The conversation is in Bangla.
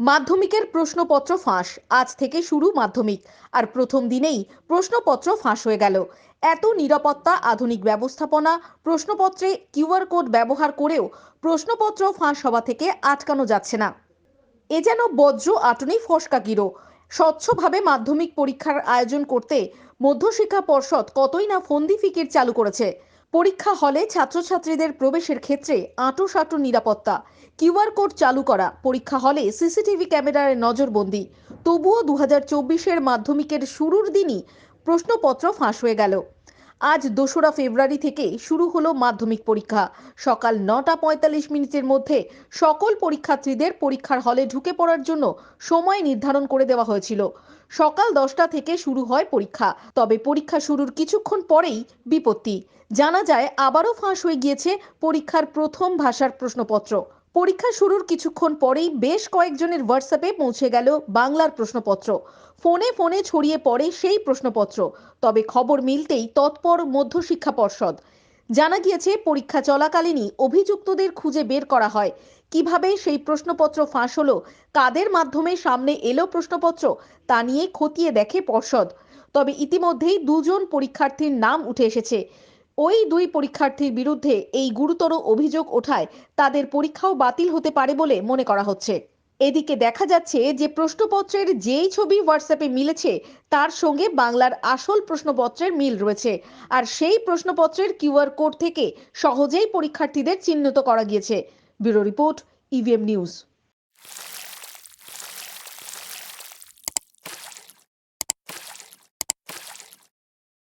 মাধ্যমিকের প্রশ্নপত্র ফাঁস। আজ থেকে শুরু মাধ্যমিক। আর প্রথম দিনেই প্রশ্নপত্র ফাঁস হয়ে গেল। এত নিরাপত্তা, আধুনিক ব্যবস্থাপনা, প্রশ্নপত্রে কিউআর কোড ব্যবহার করেও প্রশ্নপত্র ফাঁস হওয়া থেকে আটকানো যাচ্ছে না। এ যেন বজ্র আটনি ফসকা গিরো স্বচ্ছভাবে মাধ্যমিক পরীক্ষার আয়োজন করতে মধ্যশিক্ষা পর্ষদ কতই না ফন্দি ফিকির চালু করেছে। পরীক্ষা হলে ছাত্রছাত্রীদের প্রবেশের ক্ষেত্রে আঁটো নিরাপত্তা। কিউআর কোড চালু করা। পরীক্ষা হলে সিসিটিভি ক্যামেরার নজরবন্দি। তবুও দু হাজার চব্বিশের মাধ্যমিকের শুরুর দিনই প্রশ্নপত্র ফাঁস হয়ে গেল। আজ দোসরা ফেব্রুয়ারি থেকে শুরু হলো মাধ্যমিক পরীক্ষা। সকাল নটা পঁয়তাল্লিশ মিনিটের মধ্যে সকল পরীক্ষার্থীদের পরীক্ষার হলে ঢুকে পড়ার জন্য সময় নির্ধারণ করে দেওয়া হয়েছিল। সকাল দশটা থেকে শুরু হয় পরীক্ষা, তবে পরীক্ষা শুরুর কিছুক্ষণ পরেই বিপত্তি। জানা যায়, আবারও ফাঁস হয়ে গিয়েছে পরীক্ষার প্রথম ভাষার প্রশ্নপত্র। পরীক্ষা শুরুর কিছুক্ষণ পরেই বেশ কয়েকজনের হোয়াটসঅ্যাপে পৌঁছে গেল বাংলার প্রশ্নপত্র। ফোনে ফোনে ছড়িয়ে পড়ে সেই প্রশ্নপত্র। তবে খবর মিলতেই তৎপর মধ্যশিক্ষা পর্ষদ। জানা গিয়েছে, পরীক্ষা চলাকালীনই অভিযুক্তদের খুঁজে বের করা হয়। কীভাবে সেই প্রশ্নপত্র ফাঁস হলো, কাদের মাধ্যমে সামনে এলো প্রশ্নপত্র, তা নিয়ে খতিয়ে দেখে পর্ষদ। তবে ইতিমধ্যেই দুজন পরীক্ষার্থীর নাম উঠে এসেছে। ওই দুই পরীক্ষার্থীর বিরুদ্ধে এই গুরুতর অভিযোগ ওঠায় তাদের পরীক্ষাও বাতিল হতে পারে বলে মনে করা হচ্ছে। এদিকে দেখা যাচ্ছে যে প্রশ্নপত্রের যেই ছবি হোয়াটসঅ্যাপে মিলেছে, তার সঙ্গে বাংলার আসল প্রশ্নপত্রের মিল রয়েছে। আর সেই প্রশ্নপত্রের কিউআর কোড থেকে সহজেই পরীক্ষার্থীদের চিহ্নিত করা গিয়েছে। Bureau report EVM news